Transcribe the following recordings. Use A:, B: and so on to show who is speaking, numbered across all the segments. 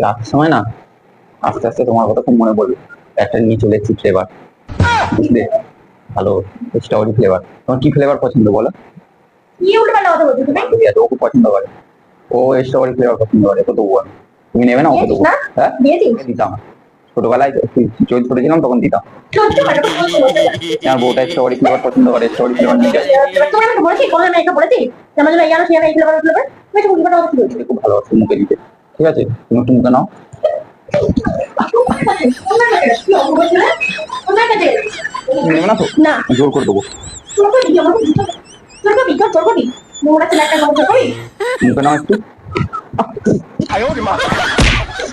A: রাখার সময় না আস্তে আস্তে তোমার কথা খুব মনে পড়বে একটা নিয়ে চলে এসেছি ফ্লেভার বুঝলে? ভালো স্ট্রবেরি ফ্লেভার তোমার কি ফ্লেভার পছন্দ বলো? ও খুব পছন্দ করে। ও স্ট্রবেরি ফ্লেভার পছন্দ করে দেবো তুমি নেবে না ওকে দেবো? হ্যাঁ? দিতাম। ছোটবেলায় তখন দিতাম।
B: সত্যি কথা
A: আমার বউটা স্ট্রবেরি ফ্লেভার পছন্দ করে স্ট্রবেরি ফ্লেভার নিয়ে যায়। খুব ভালোবাসে মুখে দিতে। ঠিক আছে? তুমি মুখে নাও। নেবে না তো? জোর করে দেবো। মুখে একটু।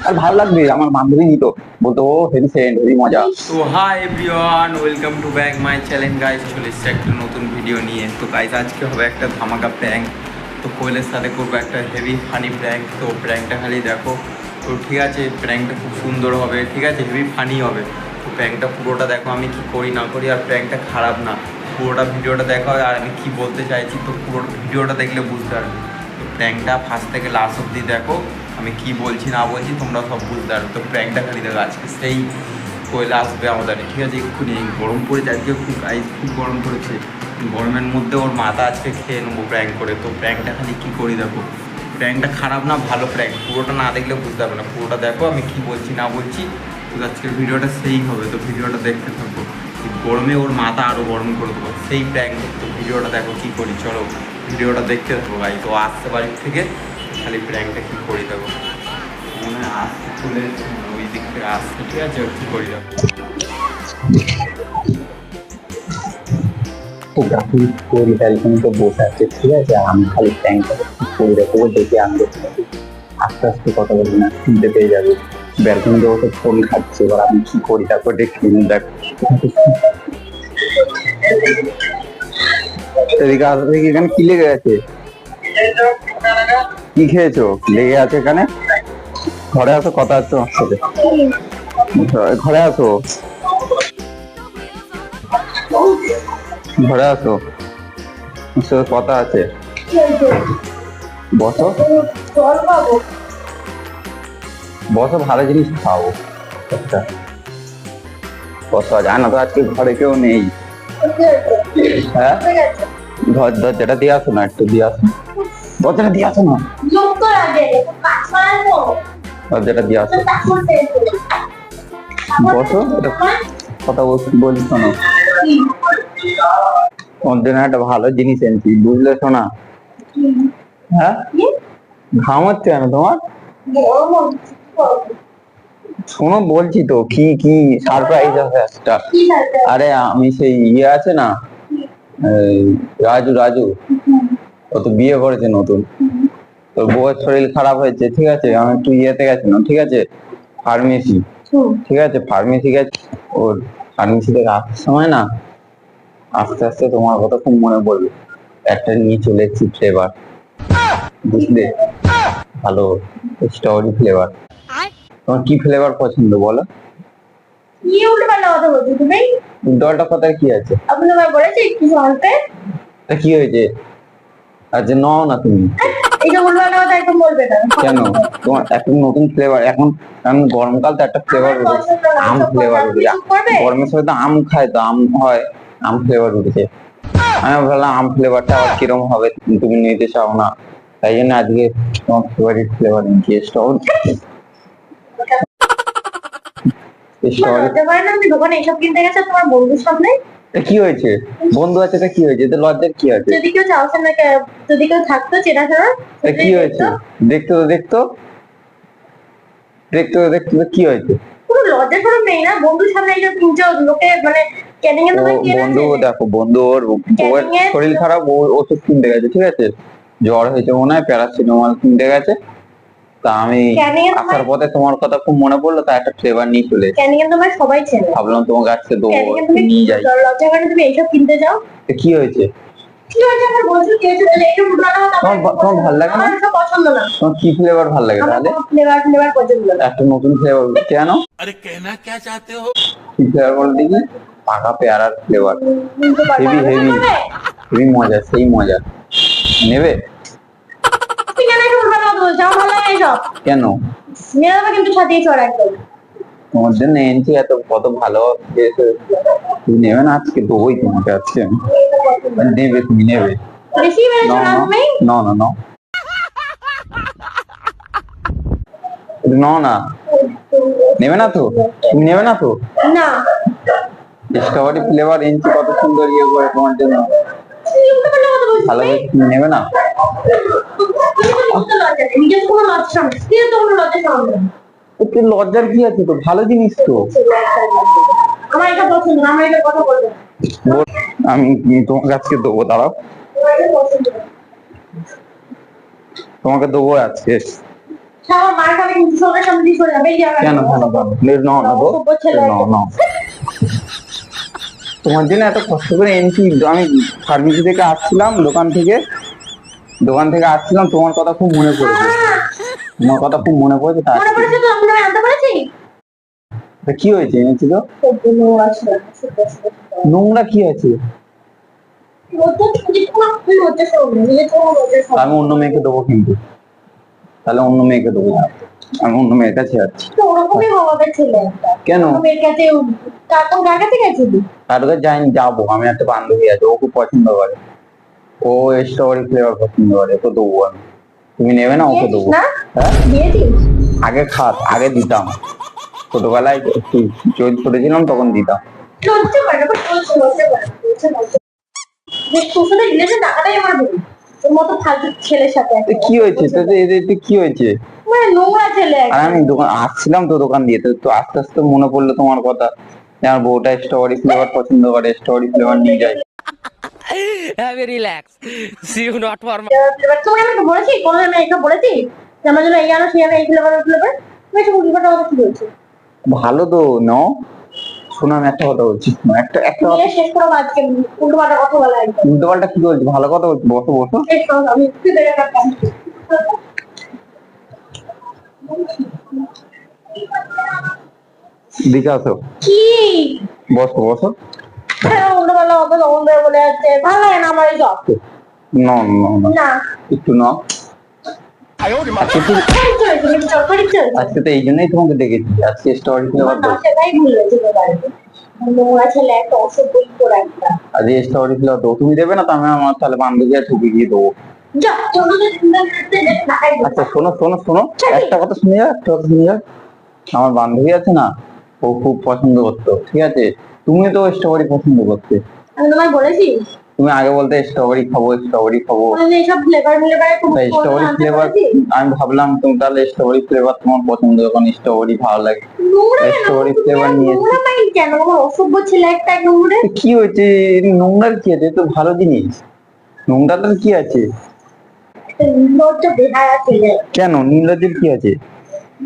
A: আর ভালো লাগবে আমার বান্ধবী নিত বলতো ও হেভি হেভি মজা।
C: তো hi everyone welcome to back my channel guys চলে এসেছি একটা নতুন ভিডিও নিয়ে। তো গাইস আজকে হবে একটা ধামাকা প্র্যাঙ্ক তো কোয়েলের সাথে করব একটা হেভি ফানি প্র্যাঙ্ক তো প্র্যাঙ্কটা খালি দেখো। তো ঠিক আছে প্র্যাঙ্কটা খুব সুন্দর হবে, ঠিক আছে হেভি ফানি হবে। তো প্র্যাঙ্কটা পুরোটা দেখো আমি কি করি, না করি, আর প্র্যাঙ্কটা খারাপ না। পুরোটা ভিডিওটা দেখো, আর আমি কী বলতে চাইছি, তো পুরো ভিডিওটা দেখলে বুঝতে পারবে। তো প্র্যাঙ্কটা ফার্স্ট থেকে লাস্ট অব্দি দেখো, আমি কি বলছি, না বলছি, তোমরা সব বুঝতে পারবে। তো প্র্যাঙ্কটা খালি দেখো, আজকে সেই কোয়েলা আসবে আমাদের, ঠিক আছে, এক্ষুনি গরম পড়েছে, আজকে খুব আইস খুব গরম পড়েছে। গরমের মধ্যে ওর মাথা আজকে খেয়ে নেব প্র্যাঙ্ক করে। তো প্র্যাঙ্কটা খালি কী করি দেখো? প্র্যাঙ্কটা খারাপ না, ভালো প্র্যাঙ্ক পুরোটা না দেখলে বুঝতে পারবে না। পুরোটা দেখো, আমি কি বলছি, না বলছি, তো আজকের ভিডিওটা সেই হবে। তো ভিডিওটা দেখতে থাকব গরমে ওর মাথা আরও গরম করে দেবো। সেই প্র্যাঙ্ক তো ভিডিওটা দেখো কী করি, চলো। ভিডিওটা দেখতে থাকব ভাই। তো আসতে বাড়ির থেকে, খালি প্র্যাঙ্কটা কী করি দেখো। মনে হয় আসতে চলে ওই দিক থেকে আসতে ঠিক আছে কী করি দেখো?
A: তো ব্যালকনি তো বসে আছে, ঠিক আছে? আমি খালি করে দেখে আমি। আস্তে আস্তে কথা বলবি না, শুনতে পেয়ে যাবে। ব্যালকনিতে বসে ফোন খাচ্ছে, এবার আমি কি করি তারপর দেখি এখানে কি লেগে আছে? কি খেয়েছো? লেগে আছে এখানে? ঘরে আসো, কথা আছে তোমার সাথে। ঘরে আসো। ঘরে আসো সাথে কথা আছে? বসো। বসো, ভালো জিনিস খাও। একটা বসো, জানা তো আজকে ঘরে কেউ নেই। হ্যাঁ? ঘর দরজাটা দিয়ে আসো না, একটু দিয়ে আসো। দরজাটা দিয়ে আসো না। দরজাটা দিয়ে আসো। বসো কথা বলছি বলি শোনো। জন্য একটা ভালো জিনিস এনেছি বুঝলে শোনা হ্যাঁ? ঘাম হচ্ছে কেন তোমার? শোনো বলছি তো কি কি সারপ্রাইজ আছে একটা? আরে আমি সেই ইয়ে আছে না রাজু রাজু ও তো বিয়ে করেছে নতুন। তোর বউয়ের শরীর খারাপ হয়েছে ঠিক আছে? আমি একটু ইয়েতে গেছিলাম ঠিক আছে? ফার্মেসি ঠিক আছে? ফার্মেসি গেছে ওর ফার্মেসি থেকে আসার সময় না আস্তে আস্তে তোমার কথা খুব মনে পড়বে। একটা নিয়ে চলে এসেছি ফ্লেভার বুঝলে? ভালো স্ট্রবেরি ফ্লেভার তোমার কি ফ্লেভার পছন্দ বলো?
B: কি উল্টোপাল্টা কথা বলছো তুমি?
A: দলটা কথার কি আছে?
B: আপনি আমায় বলেছি কিছু আনতে
A: তা কি হয়েছে? আচ্ছা নাও না তুমি।
B: এই যে উল্টোপাল্টা কথা একদম বলবে না।
A: কেন? তোমার এখন নতুন ফ্লেভার এখন কারণ গরমকাল তো একটা ফ্লেভার আম ফ্লেভার? গরমের সময় তো আম খায় তো আম হয়। আম ফ্লেভার উঠেছে। আমি ভাবলাম আম ফ্লেভারটা আবার কীরকম হবে তুমি নিতে চাও না। তাই জন্য আজকে তোমার ফেভারিট ফ্লেভার স্ট্রবেরি কি হয়েছে? বন্ধু আছে কি হয়েছে? এতে লজ্জার কি আছে?
B: যদি কেউ না যদি কেউ থাকতো চেনা
A: কি হয়েছে? দেখতো তো দেখতো? দেখতো দেখতো কি হয়েছে?
B: কোনো লজ্জা সরম নেই না বন্ধুর সামনে এইসব কিনছো লোকে মানে
A: বন্ধু দেখো বন্ধু ওর শরীর খারাপ ও ওষুধ কিনতে গেছে ঠিক আছে? জ্বর হয়েছে মনে হয় প্যারাসিটামল কিনতে গেছে। তা আমি আসার পথে তোমার কথা খুব মনে পড়ল তা একটা ফ্লেভার নিয়ে চলে
B: সবাই চেনে।
A: ভাবলাম তোমার কাছে দেবো নিয়ে যাই।
B: তুমি এইসব কিনতে যাও?
A: কি হয়েছে?
B: কেন
A: নতুন ফ্লেভার কেন? কি ফ্লেভার বলে পাকা পেয়ারার ফ্লেভার হেভি হেভি হেভি মজা সেই মজা। নেবে?
B: কেন
A: তোমার জন্য এনেছি এত কত ভালো তুমি নেবে না? আজকে দেবোই তোমাকে আজকে নেবে তুমি নেবে। না।
B: না
A: না। নেবে না তো? তুমি নেবে না তো?
B: না।
A: স্ট্রবেরি ফ্লেভার এনেছি কত সুন্দর ইয়ে করে তোমার জন্য ভালো। নেবে না একটু লজ্জার কি আছে তো ভালো জিনিস তো আমি তোমাকে আজকে দেবো দাঁড়াও। তোমাকে দেবো আজকে কেন কেন কেন নে- না গো
B: অসভ্য ছেলে
A: নাও নাও তোমার জন্য এত কষ্ট করে এনেছি। আমি ফার্মেসি থেকে আসছিলাম দোকান থেকে। দোকান থেকে আসছিলাম তোমার কথা খুব মনে পড়েছে। তোমার কথা খুব মনে পড়েছে তাই
B: মনে পড়েছে তো আমি নয় আনতে পেরেছি?
A: তা কি হয়েছে এনেছি তো। নোংরা কি আছে? আমি অন্য মেয়েকে দেবো কিন্তু। তাহলে অন্য মেয়েকে দেবো আমি অন্য মেয়ের কাছে যাচ্ছি।
B: তো ওরকমই হবে ছেলে
A: কেন?
B: মেয়ের কাছে কাকুন কার কাছে গেছিলি
A: তার কাছে যাইনি যাব। আমি একটা বান্ধবী আছে ও খুব পছন্দ করে। ও স্ট্রবেরি ফ্লেভার পছন্দ করে দেবো আমি। তুমি নেবে না ওকে দেবো। হ্যাঁ? আগে খাত আগে দিতাম। ছোটবেলায় ছোট ছিলাম তখন দিতাম।
B: লজ্জা করে না বলছে লজ্জা করে না, বলছে লজ্জা দেখ তোর সাথে রিলেশন টাকাটাই আমার ভুল। তোর মতো ফালতু ছেলের সাথে
A: তো কি হয়েছে? কি হয়েছে?
B: মানে নোংরা ছেলে
A: আর
B: একটা।
A: আমি দোকান আসছিলাম তো দোকান দিয়ে তো তো আস্তে আস্তে মনে পড়ল তোমার কথা। আমার বউটা স্ট্রবেরি ফ্লেভার পছন্দ করে স্ট্রবেরি ফ্লেভার নিয়ে যায়।
D: Have a relax. See you not for my.
B: এবার তোমাকে বলেছি? কোনো আমি এটা বলেছি? যে আমার জন্য এই আনো সেই আনো এই ফ্লেভার ওই ফ্লেভার তুমি এসে উল্টো কথা কি বলছো?
A: ভালো তো নাও শোনো আমি একটা কথা বলছি। একটা একটা কথা
B: শেষ করো আজকে উল্টো পাল্টা কথা বলা একদম।
A: উল্টো পাল্টা কি বলছি? ভালো কথা বলছি বসো বসো।
B: শেষ করো আমি তুই বেড়ে রাখতাম
A: দিকে আসো।
B: কি?
A: বসো বসো।
B: উল্টো তখন বের বলে যাচ্ছে। ভালো লাগে না আমার এই
A: না না না।
B: না।
A: একটু নাও। আজকে তো
B: খারিজ হয়েছে কিন্তু চল খারিজ হয়েছে।
A: আজকে তো এই জন্যই তোমাকে ডেকেছি। আজকে স্ট্রবেরি ফ্লেভার
B: আমার সেটাই ভুল হয়েছে নোংরা ছেলে একটা অসভ্য করে একটা।
A: আজকে স্ট্রবেরি ফ্লেভার দেবো তুমি দেবে না তো আমি আমার তাহলে বান্ধবী আর ছবি গিয়ে দেবো। আচ্ছা শোনো শোনো শোনো একটা কথা শুনে যাও একটা কথা শুনে যাও। আমার বান্ধবী আছে না ও খুব পছন্দ করতো ঠিক আছে? তুমি তো স্ট্রবেরি পছন্দ করতে।
B: আমি তোমায় বলেছি?
A: তুমি আগে বলতে স্ট্রবেরি খাব স্ট্রবেরি খাব।
B: মানে এইসব ফ্লেভার ফ্লেভারে
A: স্ট্রবেরি ফ্লেভার আমি ভাবলাম তুমি তাহলে স্ট্রবেরি ফ্লেভার তোমার পছন্দ যখন স্ট্রবেরি ভালো লাগে।
B: নোংরা
A: ফ্লেভার নিয়ে এসেছি।
B: নোংরা মাইন্ড কেন? আমার অসভ্য ছেলে একটা নোংরা।
A: কি হয়েছে? নোংরার কি আছে? তো ভালো জিনিস। নোংরাটার কি আছে? কেন? নীলজ্জের কি আছে?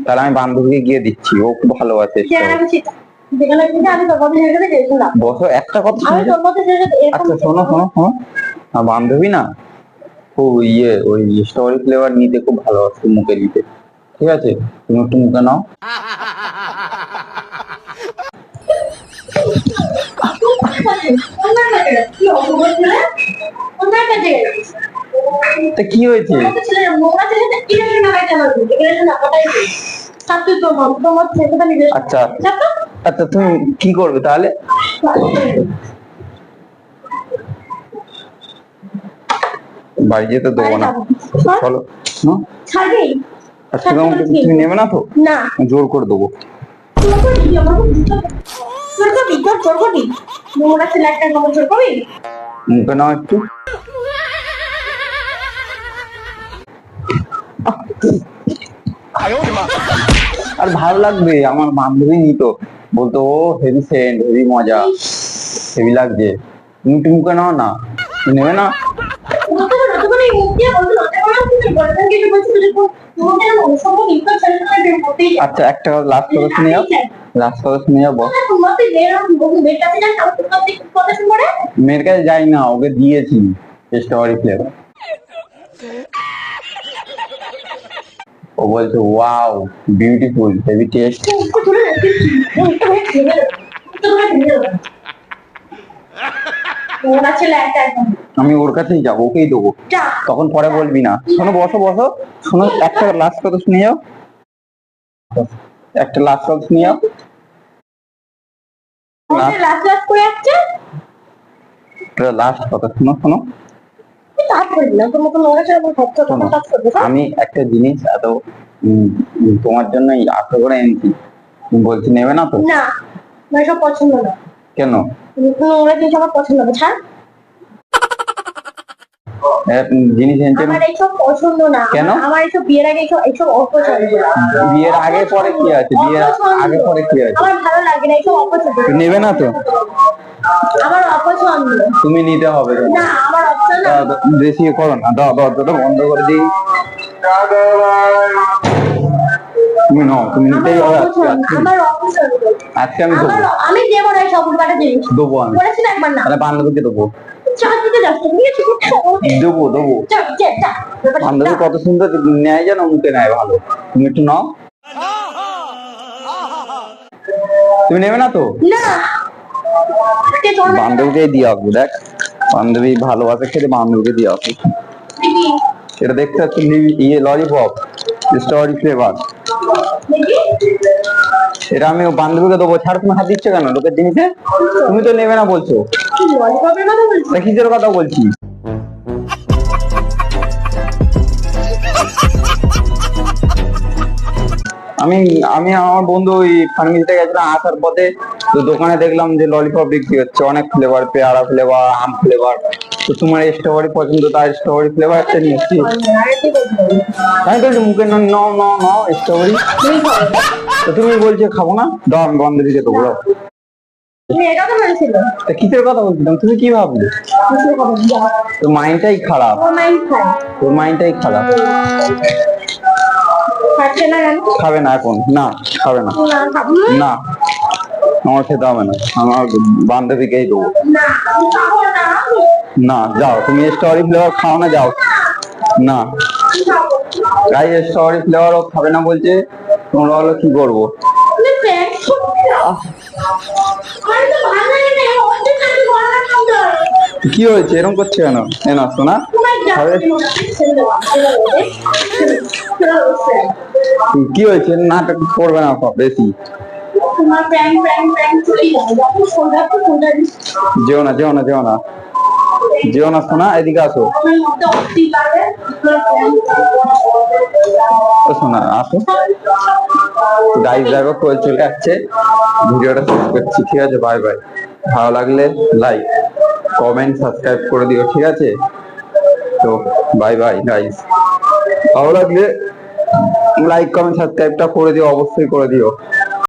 A: তাহলে আমি বান্ধবীকে গিয়ে দিচ্ছি ও খুব
B: ভালো গেছিলাম
A: বসো একটা কথা আচ্ছা শোনো শোনো শোনো। বান্ধবী না খুব ইয়ে ওই স্ট্রবেরি ফ্লেভার নিতে খুব ভালোবাসে মুখে নিতে ঠিক আছে? তুমি একটু মুখে নাও।
B: কাছে গেছে। কি অসভ্য ছেলে অন্যার কাছে গেছে।
A: তা কি হয়েছে?
B: একটা
A: আচ্ছা। আচ্ছা তুমি কি করবে তাহলে? বাড়ি যেতে দেবো না। চলো। আজকে তুমি নেবে না তো?
B: না।
A: জোর করে দেবো।
B: তোর করবি আমার
A: আর ভালো লাগবে, আমার বান্ধবী নিত। বলতো, ও হেভি সেন্ট হেভি মজা হেভি লাগছে। তুমি মুখে নাও না, নেবে না?
B: করে
A: আচ্ছা একটা লাস্ট কথা শুনে যাও লাস্ট কথা শুনে যাও বস। মেয়ের কাছে যাই না, ওকে দিয়েছি স্ট্রবেরি ফ্লেভার ও বলছে ওয়াও বিউটিফুল হেভি টেস্ট আমি ওর কাছেই যাব ওকেই দেবো। তখন পরে বলবি না। শোনো বসো বসো। শোনো একটা লাস্ট কথা শুনে যাও। একটা লাস্ট কথা শুনে
B: যাও। লাস্ট
A: কথা শোনো শোনো। আমি একটা জিনিস এত তোমার জন্য আশা করে এনেছি। বলছি নেবে না তো?
B: না এসব পছন্দ না।
A: কেন?
B: নোংরা জিনিস আমার পছন্দ না ছাড়।
A: জিনিস
B: আমার এইসব পছন্দ না।
A: কেন?
B: আমার- আমার এইসব বিয়ের আগে এইসব এইসব অপছন্দ
A: বিয়ের আগে পরে কি আছে? বিয়ের। আগে পরে কি আছে?
B: আমার ভালো লাগে না এইসব অপছন্দ।
A: নেবে না তো? তুমি নিতে হবে।
B: না
A: দাও, দাও, বেশি করো না দাও দরজাটা বন্ধ করে দিই। তুমি নাও তুমি নিতেই হবে আজকে আমি দেবো।
B: আমার আমি দেবো না সব উল্টাটা জিনিস।
A: দেবো আমি।
B: একবার না।
A: তাহলে বান্ধবীকে দেবো।
B: চার দিকে যাস নিয়ে ঠিক
A: দেবো দেবো। বান্ধবী কত সুন্দর নেয় যেন মুখে নেয় ভালো। তুমি একটু নাও। তুমি নেবে না তো?
B: না। কে তোর
A: বান্ধবীকে দিয়ে আসব দেখ। বান্ধবী ভালোবাসে খেতে বান্ধবীকে দিয়ে আসব। এটা দেখতে পাচ্ছি লি- ইয়ে ললিপপ স্ট্রবেরি ফ্লেভার এটা আমি বান্ধবীকে দেবো। ছাড় তুমি হাত দিচ্ছ কেন? লোকের জিনিসে? তুমি তো নেবে না বলছো। কিসের কথা বলছি আমি আমি আমার বন্ধু ওই ফার্মেসিতে গেছিলাম আসার পথে তো দোকানে দেখলাম যে ললিপপ বিক্রি হচ্ছে অনেক ফ্লেভার পেয়ারা ফ্লেভার আম ফ্লেভার তো তোমার স্ট্রবেরি পছন্দ তার স্ট্রবেরি ফ্লেভার একটা নিচ্ছি। আমি বলছি মুখে ন ন ন ন স্ট্রবেরি তো তুমি বলছো খাব না দাও আমি বান্ধবীকে দেবো কিসের কথা বলছিলাম? তুমি কি ভাবলে? তোর মাইন্ডটাই খারাপ। তোর মাইন্ডটাই খারাপ।
B: খাচ্ছে না কেন?
A: খাবে না এখন। না খাবে না।
B: না
A: আমার খেতে হবে না। আমার বান্ধবীকেই দেবো।
B: না
A: যাও। তুমি স্ট্রবেরি ফ্লেভার খাও না যাও। না। গাই স্ট্রবেরি ফ্লেভারও খাবে না বলছে তোমরা হলো কি করব
B: তুমি প্যাক আমি তো ভালো লাগে না অর্ধেক আমি গলা খাব
A: কি হয়েছে? এরকম করছে কেন? এ না
B: ছেড়ে
A: কি হয়েছে? নাটক করবে না বেশি। যেও না যেও না যেও না। যেও না শোনা এদিকে আসো। শোনা আসো। গাইজ দেখো চলে আসছে। ভিডিওটা করছি। ঠিক আছে বাই বাই ভালো লাগলে লাইক কমেন্ট সাবস্ক্রাইব করে দিও, ঠিক আছে? তো বাই বাই গাইস ভালো লাগলে লাইক কমেন্ট সাবস্ক্রাইবটা করে দিও, অবশ্যই করে দিও।